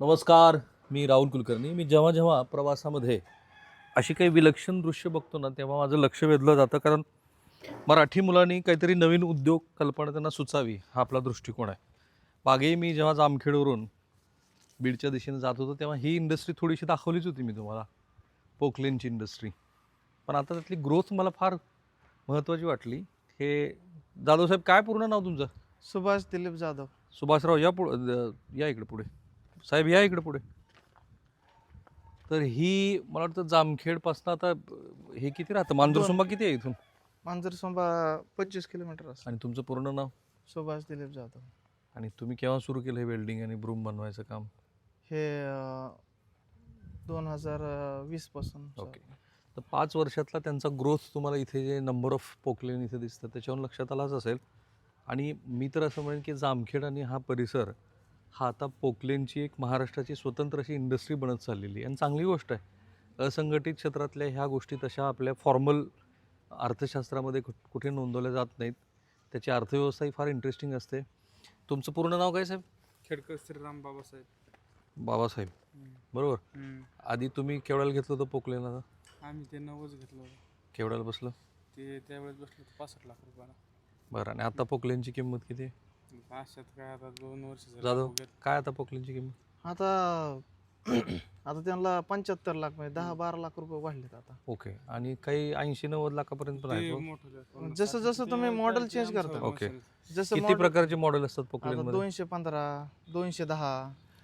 नमस्कार मी राहुल कुलकर्णी. मी जेव्हा जेव्हा प्रवासामध्ये अशी काही विलक्षण दृश्य बघतो ना तेव्हा माझं लक्ष वेधलं जातं. कारण मराठी मुलांनी काहीतरी नवीन उद्योग कल्पना त्यांना सुचावी हा आपला दृष्टिकोन आहे. मागेही मी जेव्हा जामखेडवरून बीडच्या दिशेने जात होतो तेव्हा ही इंडस्ट्री थोडीशी दाखवलीच होती मी तुम्हाला. पोकलेनची इंडस्ट्री पण आता त्यातली ग्रोथ मला फार महत्त्वाची वाटली. हे जाधव साहेब काय पूर्ण नाव तुमचं? सुभाष दिलीप जाधव. सुभाषराव या पुढं या इकडे पुढे. साहेब या इकडे पुढे. तर ही मला वाटतं जामखेडपासून आता हे किती राहतं? मांजरसुंबा किती आहे इथून? मांजरसोंबा पंचवीस किलोमीटर असं आणि तुमचं पूर्ण नाव? सुभाष दिलीप जाधव. आणि तुम्ही केव्हा सुरू केलं हे वेल्डिंग आणि ब्रूम बनवायचं काम? हे दोन हजार वीसपासून ओके. तर पाच वर्षातला त्यांचा ग्रोथ तुम्हाला इथे जे नंबर ऑफ पोकलेन इथे दिसतं त्याच्यावरून लक्षात आलाच असेल. आणि मी तर असं म्हणेन की जामखेड आणि हा परिसर हा आता पोकलेनची एक महाराष्ट्राची स्वतंत्र अशी इंडस्ट्री बनत चाललेली आहे. आणि चांगली गोष्ट आहे. असंघटित क्षेत्रातल्या ह्या गोष्टी तशा आपल्या फॉर्मल अर्थशास्त्रामध्ये कुठ- नोंदवल्या जात नाहीत. त्याची अर्थव्यवस्थाही फार इंटरेस्टिंग असते. तुमचं पूर्ण नाव काय साहेब? खेडकर श्रीराम बाबासाहेब. बाबासाहेब. बरोबर? आधी तुम्ही केवढ्याला घेतलं होतं पोकलेनला? आम्ही ते नवच घेतलं होतं. केवढ्याला बसलं? ते त्यावेळेस बसलं पासष्ट लाख रुपयाला. बरं आणि आता पोकलेनची किंमत किती आहे? अशात काय आता दोन वर्ष झाली जाधव उगाच काय आता पोकलेनची किंमत आता आता त्यांना पंच्याहत्तर लाख म्हणजे दहा बारा लाख रुपये वाढलेत आता ओके आणि काही ऐंशी नव्वद लाखापर्यंत पण आहे ते तो. मोठं जातं. जसं- जसं ते तुम्ही change आमचं करता. ओके. जसं किती model- प्रकारचे मॉडेल असतात आता पोकलेनमध्ये दोनशे पंधरा दोनशे दहा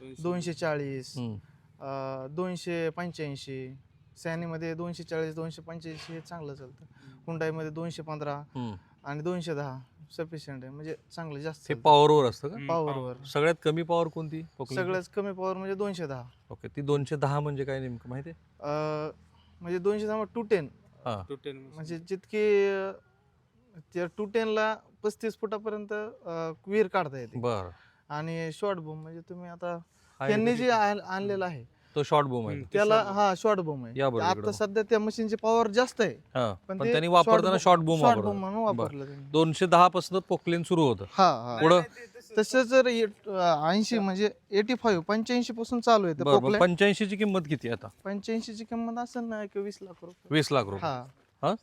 दोनशे. दोनशे चाळीस हम्म. अं, दोनशे पंच्याऐंशी सॅनीमध्ये दोनशे चाळीस दोनशे पंच्याऐंशी हे चांगलं चालतं हुंडाईमध्ये दोनशे पंधरा हम्म. आणि दोनशे दहा सफिशियंट आहे. म्हणजे चांगलं जास्त हे चालतं. पॉवरवर असतं का? पॉवरवर सगळ्यात कमी पॉवर कोणती? सगळ्यात कमी पॉवर म्हणजे दोनशे दहा. ओके ती दोनशे दहा म्हणजे काय नेमकं माहिती आहे? अं, म्हणजे दोनशे दहा टू टेन हां. Two ten. म्हणजे जितके अं, त्या टू टेनला पस्तीस फुटापर्यंत अं, विहीर काढता येते. बरं. आणि शॉर्ट बूम म्हणजे तुम्ही आता त्यांनी जे आण- आणलेलं आहे तो शॉर्ट बूम आहे. त्याला हा शॉर्ट बूम या आहे बरं आता इकडं. सध्या त्या मशीनची पॉवर जास्त आहे. हां पण पण ते त्यांनी वापरताना शॉर्ट बूम शॉर्ट बूम वापरलं. म्हणून वापरलं त्यांनी. दोनशे दहा पासून पोकलेन सुरू होतं. हा हा. पुढं? तसं जर ऐंशी म्हणजे एटी फाईव्ह पंच्याऐंशी पासून चालू आहे बरं पोकले पंच्याऐंशी ची किंमत किती आहे आता? पंच्याऐंशी ची किंमत असेल ना एक वीस लाख रुपये. वीस लाख रुपये. हा. हा?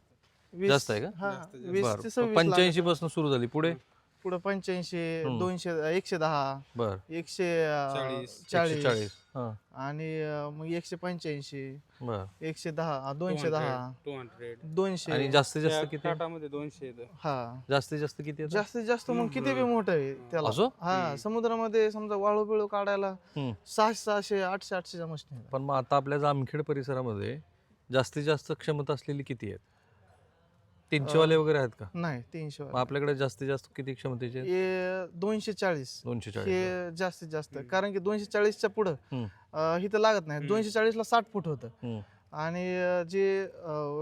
वीस- जास्त आहे का? हा. वीस ते बरं सव्वीस पंच्याऐंशी पासून सुरू झाली. पुढे? पुढे पंच्याऐंशी हम्म. दोनशे एकशे दहा बर एकशे अं, चाळीस. चाळीस चाळीस हां आणि अं, मग एकशे पंच्याऐंशी बर एकशे दहा दोनशे 200, दहा 200. दोनशे आणि जास्तीत जास्त किती? टाटामध्ये दोनशे येतं. हा जास्तीत जास्त किती येतं? जास्तीत जास्त मग किती बी मोठं आहे त्याला असं? हा. समुद्रामध्ये समजा वाळू बिळू काढायला हम्म. सहाशे सहाशे आठशे आठशेच्या मशीन. पण मग आता आपल्या जामखेड परिसरामध्ये जास्तीत जास्त क्षमता असलेली किती आहेत तीनशे वाले वगैरे आहेत का नाही तीनशे मग आपल्याकडे जास्तीत जास्त किती क्षमतेचे आहेत? हे दोनशे चाळीस दोनशे चाळीस हे जास्तीत जास्त. कारण की दोनशे चाळीसच्या पुढं हम्म. अं, इथं लागत नाही. दोनशे चाळीसला साठ फूट होतं हम्म. आणि अं, जे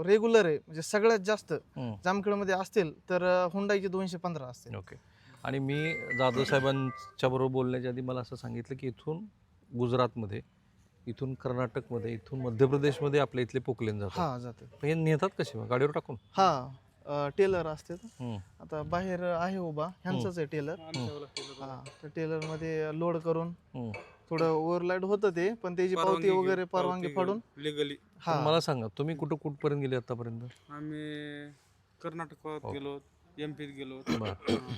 रेग्युलर आहे म्हणजे सगळ्यात जास्त हम्म. जामखेडमध्ये असतील तर अं, हुंडाईचे दोनशे पंधरा असतील ओके आणि मी जाधव साहेबांच्या बरोबर बोलण्याच्या आधी मला असं सांगितलं की इथून गुजरातमध्ये इथून कर्नाटकमध्ये इथून मध्य प्रदेशमध्ये आपल्या इथले पोकलेन जातात. हा जाते हे नेतात कसे मग? गाडीवर टाकून? हा टेलर असते हम्म. आता बाहेर आहे उभा ह्यांचाच आहे टेलर. हा त्या टेलरमध्ये लोड करून हम्म. थोडं ओव्हरलाईड होतं ते पण त्याची पावती वगैरे परवानगी फाडून. legally. हा. मला सांगा तुम्ही कुठं कुठपर्यंत गेले आतापर्यंत? आम्ही कर्नाटकात हो. गेलो एमपीत गेलो.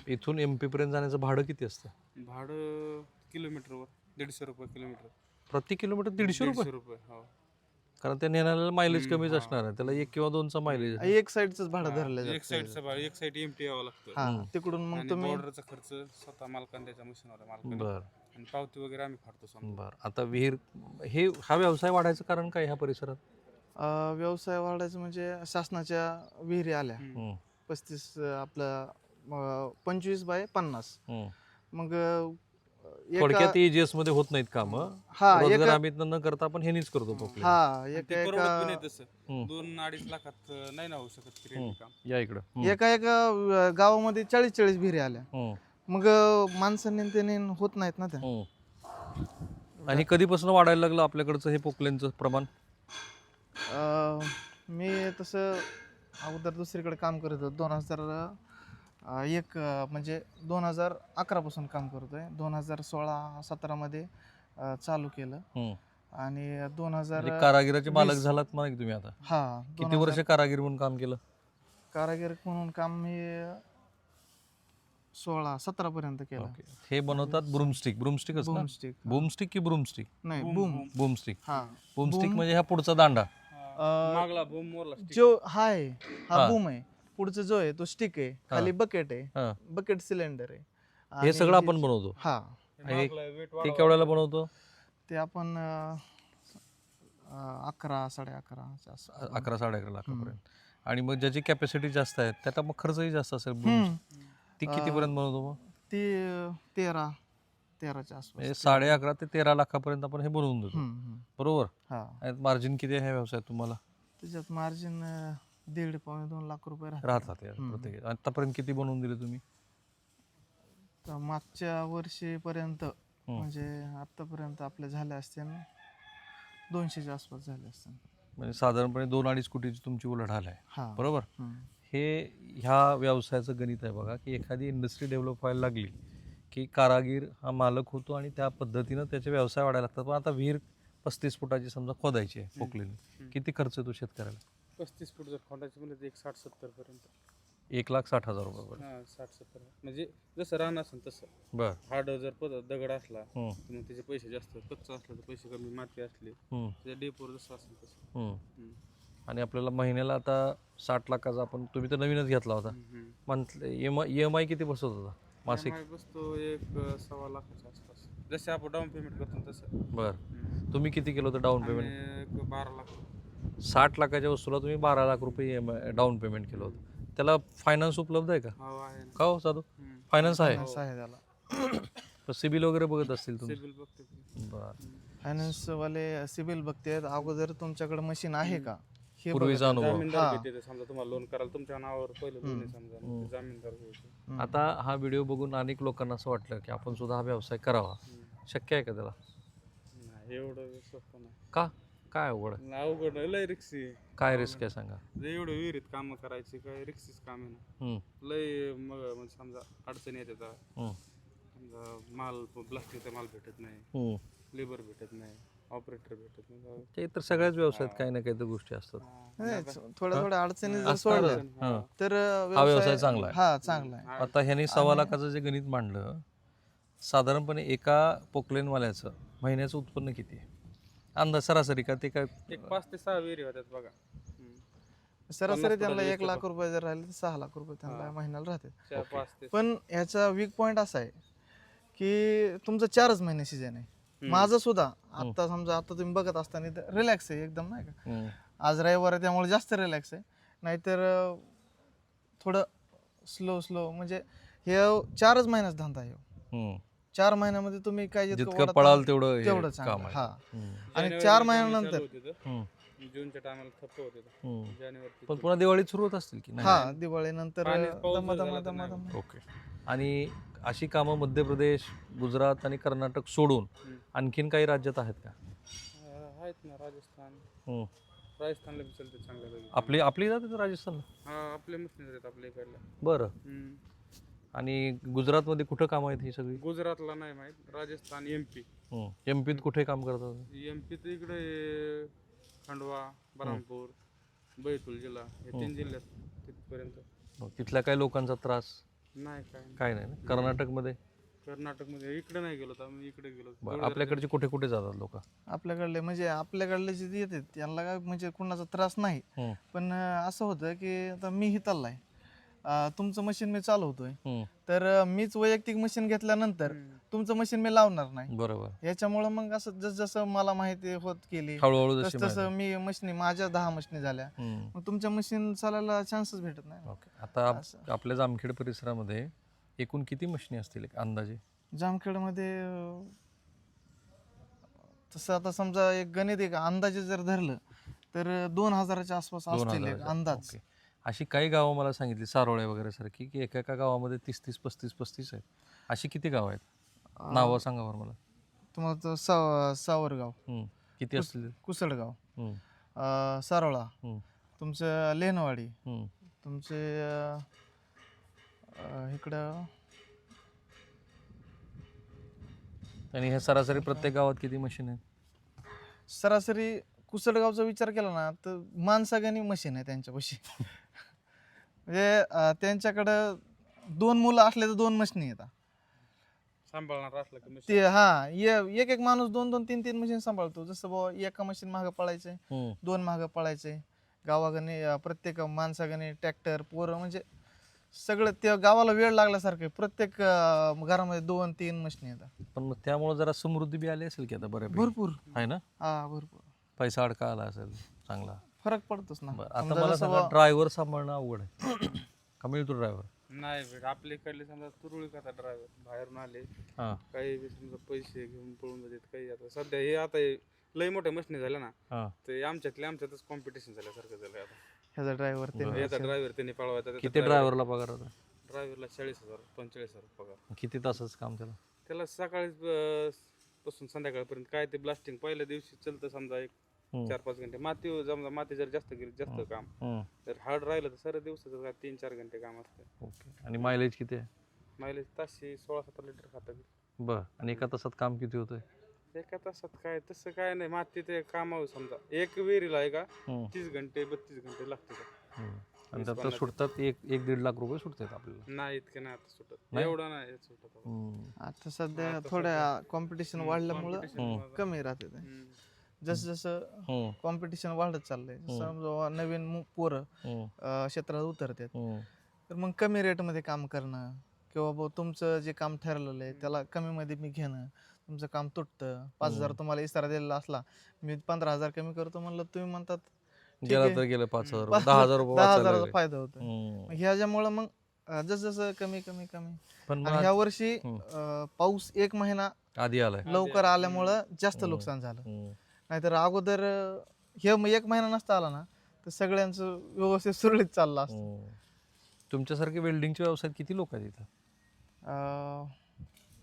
इथून एम पी पर्यंत जाण्याचं भाडं किती असतं? भाडं किलोमीटरवर दीडशे रुपये किलोमीटर. प्रति किलोमीटर दीडशे रुपये. रुपये हो. कारण त्या नेण्याला मायलेज हम्म, कमीच हा. असणार आहे. त्याला एक किंवा दोनचा मायलेज एक साईडच भाडं धरलं एक जातं भाडं एक साईड एमटी यावं लागतं. हा. तिकडून मग आणि तुम्ही बॉर्डरचा खर्च स्वतः मालकाने त्याच्या मशीनवर मालकाने. बर. आणि पावती वगैरे आम्ही फाडतो समजा. बर. आता विहीर हे हा व्यवसाय वाढायचं कारण काय ह्या परिसरात? अं, व्यवसाय वाढायचं म्हणजे शासनाच्या विहिरी आल्या. हम्म. हम्म, पस्तीस आपलं पंचवीस बाय पन्नास. हम्म. मग अं, थोडक्यात एजीएसमध्ये होत नाहीत काम. हा रोजगार एका हमीत न करता आपण हेनीच करतो. हा आणि एका ते परवडत पण नाही एका तसं. हम्म. दोन अडीच लाखात अं, नाही ना होऊ शकत. काम. या इकडं. हम्म, एका एका अं, गावामध्ये चाळीस चाळीस विहिरी आल्या. हम्म, मग अं, माणसांनी त्याने होत नाहीत ना त्या. हम्म. आणि कधीपासून वाढायला लागलं आपल्याकडचं हे पोकलेनचं प्रमाण? अं, मी तसं अगोदर दुसरीकडे काम करत होतो. दोन हजार अं, एक अं, म्हणजे दोन हजार अकरापासून काम करतोय. दोन हजार सोळा सतरामध्ये अं, चालू केलं. हम्म. आणि दोन हजार म्हणजे कारागिराचे मालक वीस- झालात म्हणा की तुम्ही आता? हा किती 2000 वर्ष कारागीर म्हणून काम केलं? कारागीर म्हणून काम मी सोळा सतरा पर्यंत केलं. ओके. हे बनवतात ब्रूमस्टिक. ब्रूमस्टिकच ना? बूमस्टिक बूमस्टिक की ब्रूमस्टिक? नाही बूम. बूमस्टिक हा. बूमस्टिक Boom. म्हणजे हा पुढचा दांडा. अं, मागला बोम मोरला stick. जो हा आहे हा. हा. बूम आहे. पुढचं जो आहे तो स्टिक आहे खाली बकेट आहे. हा. बकेट सिलेंडर आहे. हे सगळं आपण बनवतो. हा. आणि ते. केवढ्याला बनवतो? ते आपण अं, अं, अकरा साडे अकराच्या आसपास. अकरा साडे अकरा लाखापर्यंत. आणि मग ज्याची कॅपॅसिटी जास्त आहे त्याचा मग खर्चही जास्त असेल. हम्म. ती कितीपर्यंत बनवतो मग? ती अं, तेरा तेराच्या आसपास. म्हणजे साडे अकरा ते तेरा लाखापर्यंत आपण हे बनवून देतो. हम्म, हम्म. बरोबर? हा. मार्जिन किती आहे ह्या व्यवसायात तुम्हाला? त्याच्यात मार्जिन दीड पावणे दोन लाख रुपये राहते राहतात यार. प्रत्येक आतापर्यंत किती बनवून दिले तुम्ही? तर मागच्या वर्षीपर्यंत म्हणजे आतापर्यंत आपले झाले असते ना दोनशेच्या आसपास झाले असते म्हणजे साधारणपणे दोन अडीच कोटीची तुमची उलाढाल आहे. हा. बरोबर? हम्म. हे ह्या व्यवसायाचं गणित आहे बघा की एखादी इंडस्ट्री डेव्हलप व्हायला लागली की कारागीर हा मालक होतो आणि त्या पद्धतीनं त्याचे व्यवसाय वाढायला लागतात. पण आता विहीर पस्तीस फुटाची समजा खोदायची आहे पोकलेली किती खर्च येतो शेतकऱ्याला? पस्तीस फूट जर खोंडाची म्हणलं तर एक साठ सत्तर पर्यंत. एक लाख साठ हजार रुपये बरं हा साठ सत्तर. म्हणजे जसं रान असेल तसं. बरं. हार्ड जर पद दगड असला हम्म, तर मग त्याचे पैसे जास्त कच्चा असला तर पैसे कमी माती असले हम्म, त्याच्या डेपोर जसं असेल तसं. हम्म. हम्म. आणि आपल्याला महिन्याला आता साठ लाखाचा आपण तुम्ही तर नवीनच घेतला होता. हम्म. Monthly E M I I किती बसत होता? मासिक? EMI बसतो एक अं, सव्वा लाखाच्या आसपास. जसे आपण डाऊन पेमेंट करतो तसं. बरं. हम्म. तुम्ही किती केलं होतं डाऊन आम्ही पेमेंट एक बारा लाख. साठ लाखाच्या वस्तूला तुम्ही बारा लाख रुपये एम डाऊन पेमेंट केलं होतं. त्याला फायनान्स उपलब्ध आहे का? हो आहे. का हो साधू. फायनान्स आहे? त्याला. सिबिल वगैरे बघत असतील तुम्ही? सिबिल बघते ते. बरं. फायनान्स वाले सिबिल बघतात अगोदर तुमच्याकडे मशीन आहे का? हे पूर्वीचा बघतात. अनुभव. जामीनदार. भेटते ते समजा तुम्हाला लोन करायला तुमच्या नावावर पहिलं लोन आहे समजा हम्म. ते जामीनदार घ्यायचे हम्म. आता हा व्हिडिओ बघून अनेक लोकांना असं वाटलं की आपण सुद्धा हा व्यवसाय करावा. शक्य आहे का त्याला? नाही एवढं सोपं नाही. का? काय अवघड? आहे? अवघड आहे, लय रिक्सी काय रिस्क आहे सांगा. लय एवढं विहिरीत काम करायचे काय रिक्सीच काम आहे ना हम्म, लय मग म्हणजे समजा अडचणी येतात हम्म, समजा माल प्लास्टिकचा माल भेटत नाही. हम्म. लेबर भेटत नाही ऑपरेटर भेटत नाही. ते तर सगळ्याच व्यवसायात काही ना काही तर गोष्टी असतात. नाही, थोड्या थोड्या अडचणी जर. सोडल्या हां. तर हा व्यवसाय चांगला आहे. हा चांगला आहे. आता ह्याने सव्वा लाखाचं जे गणित मांडलं साधारणपणे एका पोकलेनवाल्याचं महिन्याचं उत्पन्न किती आहे? अंदाज सरासरी का ते काय? एक पाच ते सहा विहिरी होत्यात बघा. हम्म. सरासरी त्यांना एक लाख रुपये जर राहिले तर सहा लाख रुपये त्यांना हा. महिन्याला राहते चार पाच ते पण ह्याचा वीक पॉइंट असा आहे की तुमचं चारच महिने सीजन आहे. माझं सुद्धा. आता समजा आता तुम्ही बघत असताना रिलॅक्स आहे एकदम नाही का? हम्म, आज रविवार आहे त्यामुळे जास्त रिलॅक्स आहे. नाहीतर अं, थोडं स्लो स्लो म्हणजे हे चारच महिन्याचा धंदा आहे ह्यो. हम्म. चार महिन्यामध्ये तुम्ही काय जितकं पळाल तेवढं हे तेवढं काम चांगलं आहे. हा. हम्म, आणि चार महिन्यानंतर. हम्म, जूनच्या टायमाला ठप्प होते तर. हम्म. जानेवारी पण पुन्हा दिवाळीत सुरू होत असतील की? नाही हा दिवाळीनंतर पाणी- पाऊस दमा जर दमा झाला तर दमा नाही. दमा. ओके. आणि अशी कामं मध्य प्रदेश गुजरात आणि कर्नाटक सोडून हम्म. आणखीन काही राज्यात आहेत का? अं, आहेत ना राजस्थान. हम्म. राजस्थानला बी चालते चांगल्यापैकी आपली आपली जाते राजस्थानला? हा आपले आहेत आपल्या इकडल्या. बरं. हम्म. आणि गुजरातमध्ये कुठं कामं आहेत ही सगळी? गुजरातला नाही माहीत. राजस्थान एम पी एम पीत कुठे काम करतात एम पी तर इकडे खंडवा बरामपूर बैतूल जिल्हा हे तीन जिल्ह्यात तिथपर्यंत. तिथल्या काही लोकांचा त्रास? नाही काय नाही. काय नाही. ना कर्नाटकमध्ये? कर्नाटकमध्ये इकडे नाही गेलो तर आम्ही इकडे गेलो बरं आपल्याकडचे कुठे कुठे जातात लोक? आपल्याकडले म्हणजे आपल्याकडले जे येतात त्यांना काय म्हणजे कुणाचा त्रास नाही. पण अं, असं होतं की आता मी हिताललाय अं, तुमचं मशीन मी चालवतोय तर अं, मीच वैयक्तिक मशीन घेतल्यानंतर तुमचं मशीन मी लावणार नाही बरोबर याच्यामुळं मग असं जस जसं मला माहिती होत गेली हळूहळू तस जशी तसं माहिती. मी मशीनी माझ्या दहा मशीनी झाल्या हम्म. मग तुमच्या मशीन चालायला चान्सच भेटत नाही ना. ओके आता आप- असं. आपल्या जामखेड परिसरामध्ये एकूण किती मशिनी असतील एक अंदाजे जामखेडमध्ये अं, तसं आता समजा एक गणित एक अंदाजे जर धरलं तर दोन हजाराच्या आसपास दोन असतील एक हजाराच्या. अंदाज ओके. अशी काही गावं मला सांगितली सारोळे वगैरे सारखी की एका एका गावामध्ये तीस तीस पस्तीस पस्तीस आहेत. अशी किती गावं आहेत? नावं सांगा बरं मला. तुम्हाला तर साव सावरगाव. हम्म. किती कुस- असतील? कुसळगाव. हम्म. अं, सारोळा. हम्म. तुमचं लेनवाडी हम्म. तुमचे अं, अं, इकडं. आणि हे सरासरी प्रत्येक गावात किती मशीन आहेत? सरासरी कुसडगावचा विचार केला ना तर माणसागानी मशीन आहे त्यांच्यापाशी. म्हणजे अं, त्यांच्याकडं दोन मुलं असले तर दोन मशीनी येतात सांभाळणार असलं की machine. ते हा ये- एक एक माणूस दोन दोन तीन तीन मशीन सांभाळतो. जसं बाबा एका मशीन मागं पळायचंय हम्म. दोन मागं पळायचे. गावागाने अं, प्रत्येक माणसागाने ट्रॅक्टर पोरं म्हणजे सगळं त्या गावाला वेळ लागल्यासारखं आहे. प्रत्येक अं, घरामध्ये दोन तीन मशीन येतात पण मग त्यामुळे जरा समृद्धी बी आली असेल की आता बऱ्यापैकी? भरपूर. आहे ना? हा भरपूर. पैसा अडका आला असेल चांगला. फरक पडतोच ना. बरं आता समजा मला जसं सांगा बा- ड्रायव्हर सांभाळणं अवघड आहे. का मिळतो ड्रायव्हर नाही भेट आपल्या इकडले समजा तुरळी कथा ड्रायव्हर बाहेरून आले. हां. काही बी समजा पैसे घेऊन पळून जातात काही आता सध्या हे आता हे लय मोठ्या मशनी झाल्या ना. हां. ते आमच्यातले आमच्यातच कॉम्पिटिशन झाल्यासारखं झालं आता. ह्याचा ड्रायव्हर ते याचा ड्रायव्हर त्यांनी पळवायचा किती ड्रायव्हरला पगार होता? ड्रायव्हरला चाळीस हजार पंचेचाळीस हजार पगार. किती तासाचं काम त्याला? त्याला सकाळी अं, पासून संध्याकाळपर्यंत काय ते ब्लास्टिंग पहिल्या दिवशी चलतं समजा एक. चार पाच घंटे. माती समजा माती जर जास्त गेली जास्त काम. तर हार्ड राहिलं तर सर्व दिवसाचं तीन चार घंटे काम असतं. ओके. आणि मायलेज किती आहे? मायलेज तासशे सोळा सतरा लिटर खातं. बरं. आणि एका तासात काम किती होतंय? एका तासात काय? तसं काय नाही. माती ते कामावर समजा. एक विहिरीला आहे का? हम्म. तीस घंटे बत्तीस घंटे लागते का? हम्म. आणि त्यात. सुटतात एक एक दीड लाख रुपये सुटतात आपल्याला. नाही इतकं नाही आता सुटत. नाही? एवढं नाही सुटत आता. हम्म. आता सध्या थोड्या कॉम्पिटिशन वाढल्यामुळं कमी राहते ते. हम्म. जसं जसं. कॉम्पिटिशन वाढत चाललंय हम्म. समजा नवीन मु- पोरं. अं, क्षेत्रात उतरतात. तर मग कमी रेटमध्ये काम करणं किंवा बुवा तुमचं जे काम ठरलेलं आहे त्याला कमी मध्ये मी घेणं तुमचं काम तुटतं पाच हजार. तुम्हाला इशारा दिलेला असला मी पंधरा हजार कमी करतो म्हणलं तुम्ही म्हणतात ठीक गेला आहे. तर गेलं पाच हजार रुपये, दहा हजार रुपये दहा वाचायला हजाराचा लागले. फायदा होतो हम्म. ह्याच्यामुळं मग अं, जसं जसं कमी कमी कमी पण आणि मग ह्या वर्षी हम्म. पाऊस एक महिना आधी आलाय लवकर आल्यामुळं जास्त हम्म. नुकसान झालं हम्म. नाहीतर अगोदर हे म- एक महिना नसता आला ना तर सगळ्यांचं व्यवस्थित सुरळीत चाललं असतं. हम्म. तुमच्यासारखे वेल्डिंगचे व्यवसायात किती लोक आहेत इथं? अं,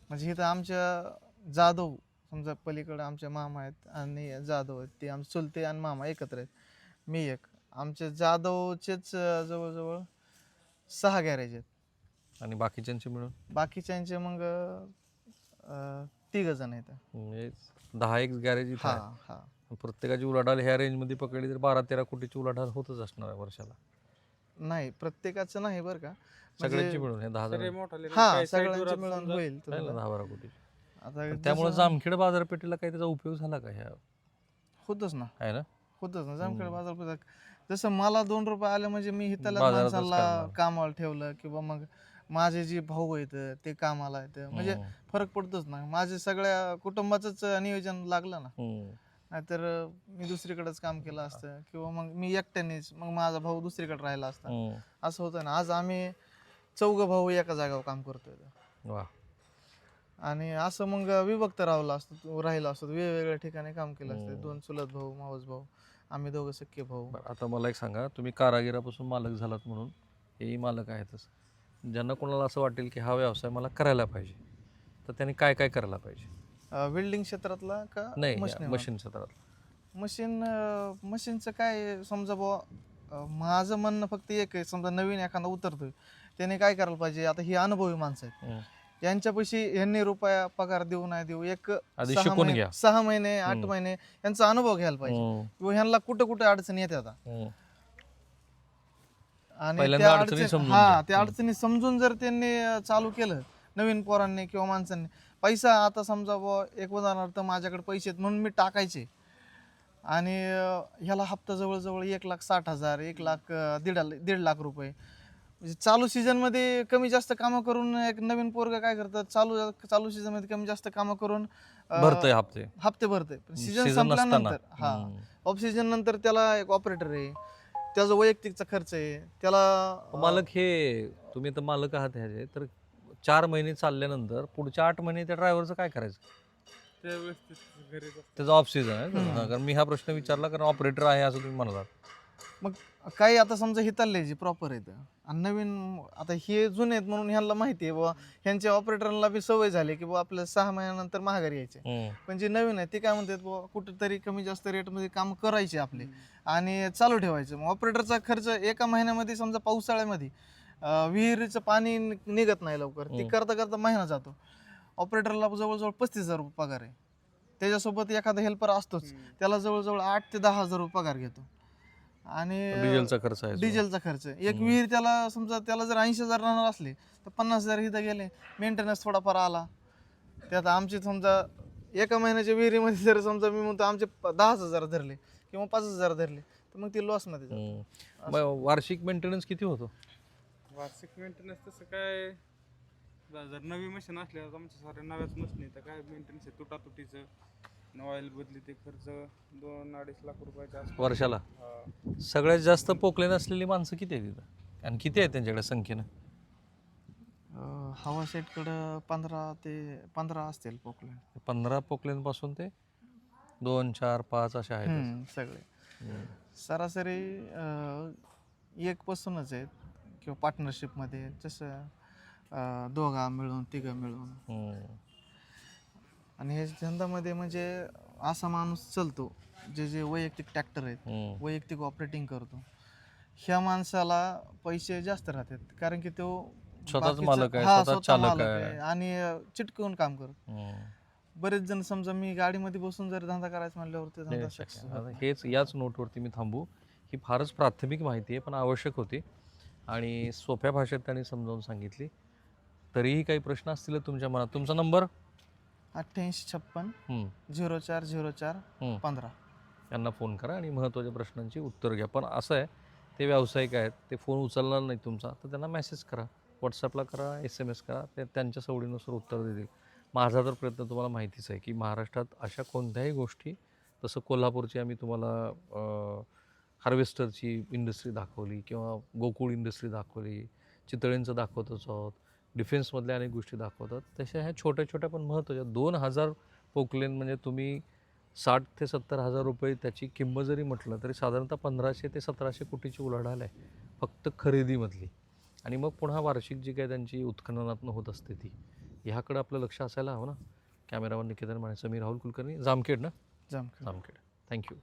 म्हणजे इथं आमच्या जाधव समजा पलीकडे आमचे मामा आहेत आणि जाधव आहेत ते आमचे चुलते आणि मामा एकत्र आहेत. मी एक. आमचे जाधवचेच अं, जवळजवळ सहा गॅरेज आहेत. आणि बाकीच्यांचे मिळून? बाकीच्यांचे मग तिघ जण आहेत. म्हणजे दहा एक गॅरेज इथं हा आहे. हा. प्रत्येकाची उलाढाल ह्या रेंजमध्ये पकडली तर बारा तेरा कोटीची उलाढाल होतच असणार आहे वर्षाला. नाही प्रत्येकाचं नाही बरं का. सगळ्यांची म्हणजे- मिळून हे दहा जण हा सगळ्यांचे मिळून होईल तुम्हाला. दहा बारा कोटी. आता त्यामुळे जसं- जामखेड बाजारपेठेला काही त्याचा उपयोग झाला का ह्या? होतच ना. आहे ना? होतच ना जामखेड हम्म. बाजार जसं मला दोन रुपये आले म्हणजे मी हिताला बाजारातच माणसाला. कामाला ठेवलं किंवा मग माझे जे भाऊ आहेत ते कामाला आहेत. म्हणजे हम्म. फरक पडतोच ना. माझे सगळ्या कुटुंबाचंच नियोजन लागलं ना. हम्म. नाहीतर मी दुसरीकडेच काम केलं असतं. किंवा मग मी एकट्यानेच मग माझा भाऊ दुसरीकडे राहिला असता. हम्म. असं होतं ना. आज आम्ही चौघ भाऊ एका जागावर काम करतोय. वा. आणि असं मग विभक्त राहिला असतो राहिला असतो. वेगवेगळ्या ठिकाणी काम केलं असतं. दोन चुलत भाऊ मावस भाऊ. आम्ही दोघं सख्खे भाऊ. बरं आता मला एक सांगा. तुम्ही कारागिरापासून मालक झालात म्हणून. हेही मालक आहेतच. ज्यांना कोणाला असं वाटेल की हा व्यवसाय मला करायला पाहिजे तर त्यांनी काय काय करायला पाहिजे वेल्डिंग क्षेत्रातला का नाही मशीन मशीन क्षेत्रात मशीन मशीनचं काय समजा बुवा माझं म्हणणं फक्त एक आहे समजा नवीन एखादा उतरतोय त्याने काय करायला पाहिजे आता ही अनुभवी माणसं आहेत. यांच्यापाशी यांनी रुपया पगार देऊ नाही देऊ एक सहा शिकून महिने- घ्या. सहा महिने आठ. महिने यांचा अनुभव घ्यायला पाहिजे. किंवा ह्यांना कुठं कुठं अडचणी येतात. आणि पहिल्यांदा त्या अडचणी अडचणी समजून हा घ्या. त्या अडचणी समजून जर त्यांनी अं, चालू केलं नवीन पोरांनी किंवा माणसांनी पैसा आता समजा बुवा एक उदाहरणार्थ माझ्याकडे पैसे आहेत म्हणून मी टाकायचे. आणि अं, ह्याला हप्ता जवळजवळ एक लाख साठ हजार एक लाख अं, दीड दीड लाख रुपये. म्हणजे चालू सीझनमध्ये कमी जास्त कामं करून एक नवीन पोरग काय करतात? चालू चालू सीझनमध्ये कमी जास्त कामं करून अं, भरतंय हप्ते. हप्ते भरते सीझन संपल्यानंतर. हा. हम्म. ऑफ सीझन नंतर त्याला एक ऑपरेटर आहे. त्याचा वैयक्तिकचा खर्च आहे. त्याला मालक हे तुम्ही तर मालक आहात ह्याचे तर चार महिने चालल्यानंतर पुढच्या आठ महिने त्या ड्रायव्हरचं काय करायचं. त्याचा ऑफ सीझन आहे. कारण मी हा प्रश्न विचारला कारण ऑपरेटर आहे असं तुम्ही म्हणालात. मग काही आता समजा हिताले जे प्रॉपर आहेत आणि नवीन आता हे जुने आहेत म्हणून ह्यांना माहिती आहे बाबा ह्यांच्या ऑपरेटरला बी सवय झाली की बाबा आपल्याला सहा महिन्यानंतर महागारी यायचे. पण जे नवीन आहे ते काय म्हणतात बाबा कुठेतरी कमी जास्त रेटमध्ये काम करायचे आपले. आणि चालू ठेवायचं. मग ऑपरेटरचा खर्च एका महिन्यामध्ये समजा पावसाळ्यामध्ये विहिरीचं पाणी निघत नाही लवकर. ती. करता करता महिना जातो. ऑपरेटरला जवळजवळ पस्तीस हजार रुपये पगार आहे. त्याच्यासोबत एखादा हेल्पर असतोच. त्याला जवळजवळ आठ ते दहा हजार रुपये पगार घेतो. आणि डिझेलचा खर्च आहे डिझेलचा खर्च एक. विहीर त्याला समजा त्याला जर ऐंशी हजार राहणार असले तर पन्नास हजार इथं गेले. मेंटेनन्स थोडाफार आला. त्यात आमची समजा एका महिन्याच्या विहिरीमध्ये जर समजा मी म्हणतो आमचे दहाच हजार धरले किंवा पाच हजार धरले तर मग ती. हम्म. मग वार्षिक मेंटेनन्स किती होतो? वार्षिक मेंटेनन्स तसं काय जर नवी मशीन असल्यावर आमच्या साऱ्या नव्याच मशीन तर काय मेंटेनन्स आहे? तुटातुटीचं. ऑइल बदली ते खर्च दोन अडीच लाख रुपयाच्या आसपास. वर्षाला? हा. सगळ्यात जास्त पोकलेन असलेली माणसं किती आहेत तिथं आणि किती आहेत त्यांच्याकडे संख्येनं? अं, हवा सेटकडं पंधरा ते पंधरा असतील पोकलँड पंधरा पोकलेनपासून ते दोन चार पाच असे आहेत. सगळे. सरासरी अं, एक पासूनच आहेत. किंवा पार्टनरशिपमध्ये जसं अं, दोघा मिळून तिघं मिळून. हम्म. आणि हे धंद्यामध्ये म्हणजे असा माणूस चालतो. जे जे वैयक्तिक ट्रॅक्टर आहेत हम्म. वैयक्तिक ऑपरेटिंग करतो. ह्या माणसाला पैसे जास्त राहतात. कारण की तो स्वतःच बाकीचं- मालक आहे, हा, स्वतः चालक मालक आहे. आणि अं, चिटकवून काम करतो. हम्म. बरेच जण समजा मी गाडीमध्ये बसून जर धंदा करायचा म्हणल्यावर ते नाही, धंदा शक्य सक्सेस नाही. आता हेच याच नोटवरती मी थांबू. ही फारच प्राथमिक माहिती आहे पण आवश्यक होती. आणि सोप्या भाषेत त्यांनी समजावून सांगितली. तरीही काही प्रश्न असतील तुमच्या मनात तुमचा नंबर? अठ्ठ्याऐंशी छप्पन हम्म. झिरो चार झिरो चार हम्म. पंधरा यांना फोन करा आणि महत्त्वाच्या प्रश्नांची उत्तर घ्या पण असं आहे ते व्यावसायिक आहेत ते फोन उचलणार नाही तुमचा तर त्यांना मेसेज करा व्हॉट्सअपला करा एस एम एस करा ते त्यांच्या सवडीनुसार उत्तर देतील माझा तर प्रयत्न तुम्हाला माहितीच आहे की महाराष्ट्रात अशा कोणत्याही गोष्टी तसं कोल्हापूरची आम्ही तुम्हाला हार्वेस्टरची इंडस्ट्री दाखवली किंवा गोकुळ इंडस्ट्री दाखवली चितळेंचं दाखवतच आहोत डिफेन्समधल्या अनेक गोष्टी दाखवतात. तशा ह्या छोट्या छोट्या पण महत्त्वाच्या दोन हजार पोकलेन म्हणजे तुम्ही साठ ते सत्तर हजार रुपये त्याची किंमत जरी म्हटलं तरी साधारणतः पंधराशे ते सतराशे कोटीची उलाढाल आहे. फक्त खरेदीमधली. आणि मग पुन्हा वार्षिक जी काही त्यांची उत्खननातनं होत असते ती. ह्याकडं आपलं लक्ष असायला हवं ना? कॅमेरावर निकेतन माने मी राहुल कुलकर्णी. जामखेड ना? जमखेड. जामखेड. थँक्यू